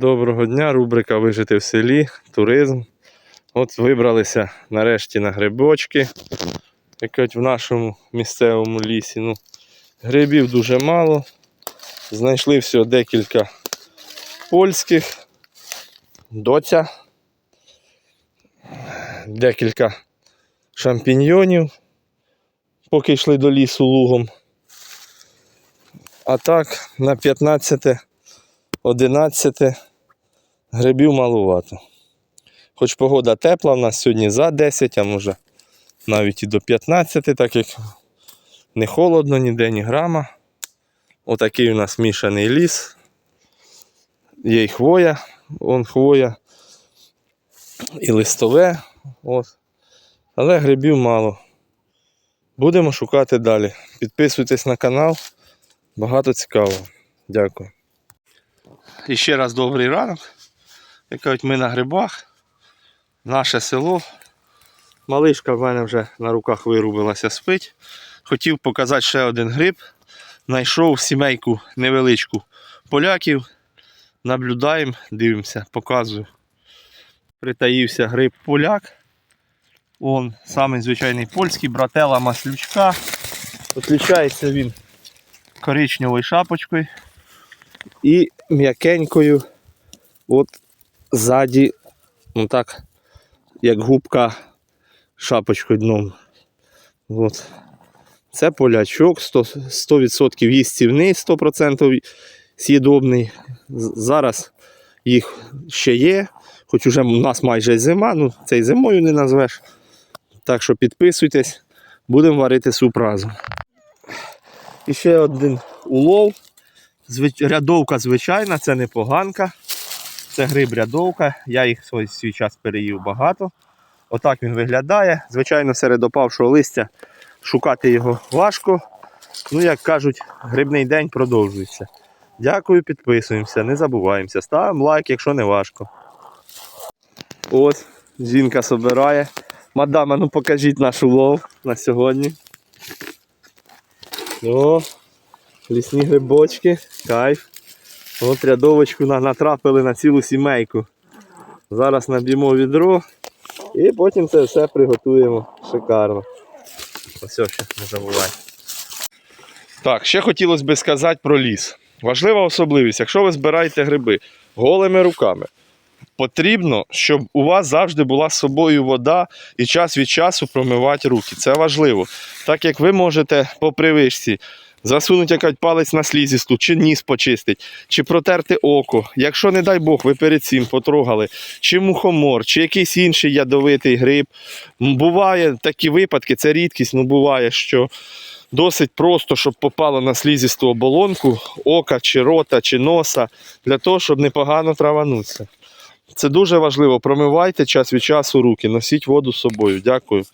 Доброго дня, рубрика Вижити в селі, туризм. От вибралися нарешті на грибочки. Якось в нашому місцевому лісі. Ну, грибів дуже мало. Знайшли всього декілька польських, доця, декілька шампіньйонів, поки йшли до лісу лугом. А так, на 15 11 грибів малувато. Хоч погода тепла, в нас сьогодні за 10, а може навіть і до 15, так як не холодно ніде, ні грама. Отакий у нас мішаний ліс. Є і хвоя, вон хвоя, і листове. От. Але грибів мало. Будемо шукати далі. Підписуйтесь на канал. Багато цікавого. Дякую. І ще раз добрий ранок. Як кажуть, ми на грибах. Наше село. Малишка в мене вже на руках вирубилася спить. Хотів показати ще один гриб. Знайшов сімейку невеличку поляків. Наблюдаємо, дивимося, показую. Притаївся гриб поляк. Он самий звичайний польський, братела маслючка. Отлічається він коричневою шапочкою і м'якенькою от ззаді, ну так, як губка шапочкою дном. От. Це полячок, 100%, 100% їстівний, 100% з'їдобний. Зараз їх ще є, хоч уже у нас майже зима, ну це й зимою не назвеш. Так що підписуйтесь, будемо варити суп разом. І ще один улов. Рядовка звичайна, це не поганка. Це гриб рядовка. Я їх свій, свій час переїв багато. Отак він виглядає. Звичайно, серед опавшого листя шукати його важко. Ну, як кажуть, грибний день продовжується. Дякую, підписуємося, не забуваємося. Ставимо лайк, якщо не важко. От, жінка собирає. Мадама, ну покажіть наш улов на сьогодні. О, лісні грибочки, кайф. От рядовочку натрапили на цілу сімейку. Зараз наб'ємо відро і потім це все приготуємо шикарно. Ось ще не забувай. Так, ще хотілося би сказати про ліс. Важлива особливість, якщо ви збираєте гриби голими руками, потрібно, щоб у вас завжди була з собою вода і час від часу промивати руки. Це важливо. Так як ви можете по привичці засунути якась палець на слізісту, чи ніс почистить, чи протерти око. Якщо, не дай Бог, ви перед цим потрогали, чи мухомор, чи якийсь інший ядовитий гриб. Буває такі випадки, це рідкість, ну буває, що досить просто, щоб попало на слізісту оболонку ока, чи рота, чи носа, для того, щоб непогано траванутися. Це дуже важливо. Промивайте час від часу руки, носіть воду з собою. Дякую.